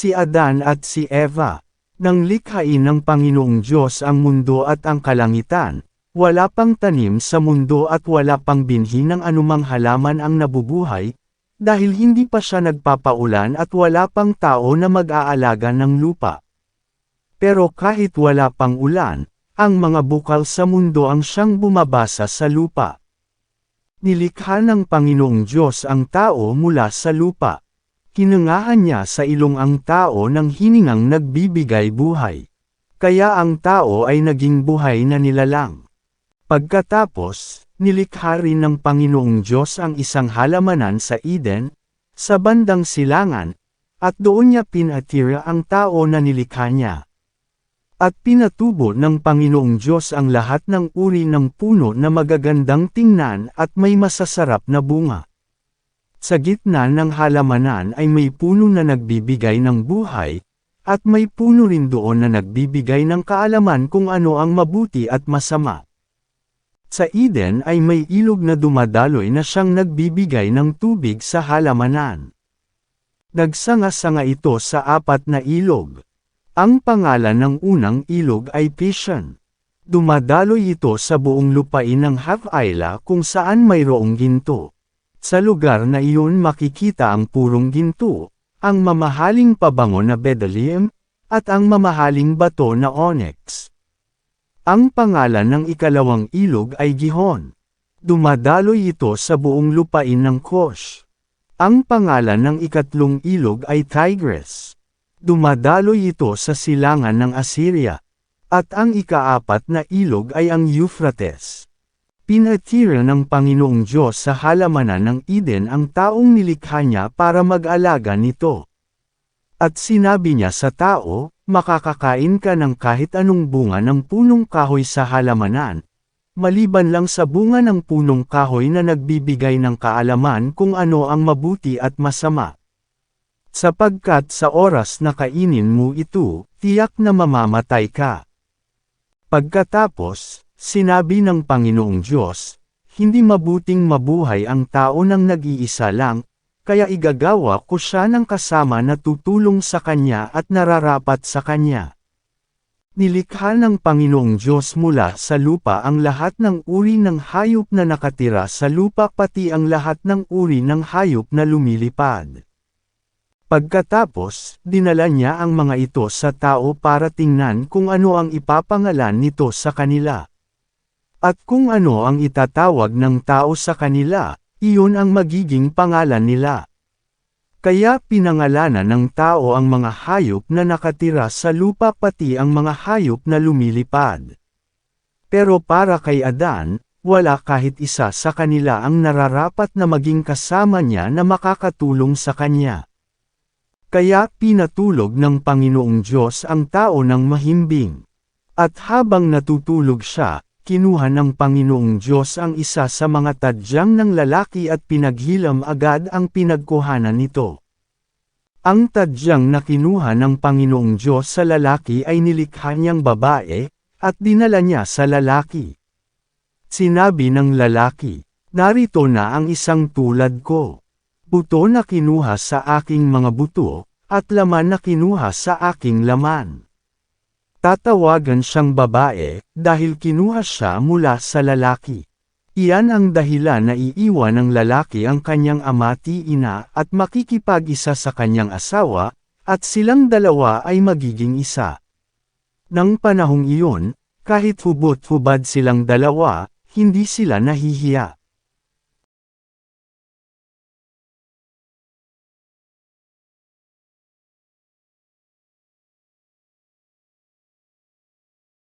si Adan at si Eva. Nang likhain ng Panginoong Diyos ang mundo at ang kalangitan, wala pang tanim sa mundo at wala pang binhi ng anumang halaman ang nabubuhay, dahil hindi pa siya nagpapaulan at wala pang tao na mag-aalaga ng lupa. Pero kahit wala pang ulan, ang mga bukal sa mundo ang siyang bumabasa sa lupa. Nilikha ng Panginoong Diyos ang tao mula sa lupa. Kinangahan niya sa ilong ang tao ng hiningang nagbibigay buhay. Kaya ang tao ay naging buhay na nilalang. Pagkatapos, nilikha rin ng Panginoong Diyos ang isang halamanan sa Eden, sa bandang silangan, at doon niya pinatira ang tao na nilikha niya. At pinatubo ng Panginoong Diyos ang lahat ng uri ng puno na magagandang tingnan at may masasarap na bunga. Sa gitna ng halamanan ay may puno na nagbibigay ng buhay, at may puno rin doon na nagbibigay ng kaalaman kung ano ang mabuti at masama. Sa Eden ay may ilog na dumadaloy na siyang nagbibigay ng tubig sa halamanan. Nagsanga-sanga ito sa apat na ilog. Ang pangalan ng unang ilog ay Pishon. Dumadaloy ito sa buong lupain ng Hav-Isla kung saan mayroong ginto. Sa lugar na iyon makikita ang purong ginto, ang mamahaling pabango na bedellium, at ang mamahaling bato na onyx. Ang pangalan ng ikalawang ilog ay Gihon. Dumadaloy ito sa buong lupain ng Kosh. Ang pangalan ng ikatlong ilog ay Tigris. Dumadaloy ito sa silangan ng Assyria. At ang ikaapat na ilog ay ang Euphrates. Pinatira ng Panginoong Diyos sa halamanan ng Eden ang taong nilikha niya para mag-alaga nito. At sinabi niya sa tao, makakakain ka ng kahit anong bunga ng punong kahoy sa halamanan, maliban lang sa bunga ng punong kahoy na nagbibigay ng kaalaman kung ano ang mabuti at masama. Sapagkat sa oras na kainin mo ito, tiyak na mamamatay ka. Pagkatapos, Sinabi ng Panginoong Diyos, hindi mabuting mabuhay ang tao ng nag-iisa lang, kaya igagawa ko siya ng kasama na tutulong sa kanya at nararapat sa kanya. Nilikha ng Panginoong Diyos mula sa lupa ang lahat ng uri ng hayop na nakatira sa lupa pati ang lahat ng uri ng hayop na lumilipad. Pagkatapos, dinala niya ang mga ito sa tao para tingnan kung ano ang ipapangalan nito sa kanila. At kung ano ang itatawag ng tao sa kanila, iyon ang magiging pangalan nila. Kaya pinangalanan ng tao ang mga hayop na nakatira sa lupa pati ang mga hayop na lumilipad. Pero para kay Adan, wala kahit isa sa kanila ang nararapat na maging kasama niya na makakatulong sa kanya. Kaya pinatulog ng Panginoong Diyos ang tao ng mahimbing. At habang natutulog siya, kinuha ng Panginoong Diyos ang isa sa mga tadyang ng lalaki at pinaghilam agad ang pinagkuhanan nito. Ang tadyang na kinuha ng Panginoong Diyos sa lalaki ay nilikha niyang babae, at dinala niya sa lalaki. Sinabi ng lalaki, narito na ang isang tulad ko. Buto na kinuha sa aking mga buto, at laman na kinuha sa aking laman. Tatawagan siyang babae, dahil kinuha siya mula sa lalaki. Iyan ang dahilan na iiwan ng lalaki ang kanyang amati ina at makikipag-isa sa kanyang asawa, at silang dalawa ay magiging isa. Nang panahong iyon, kahit hubot-hubad silang dalawa, hindi sila nahihiya.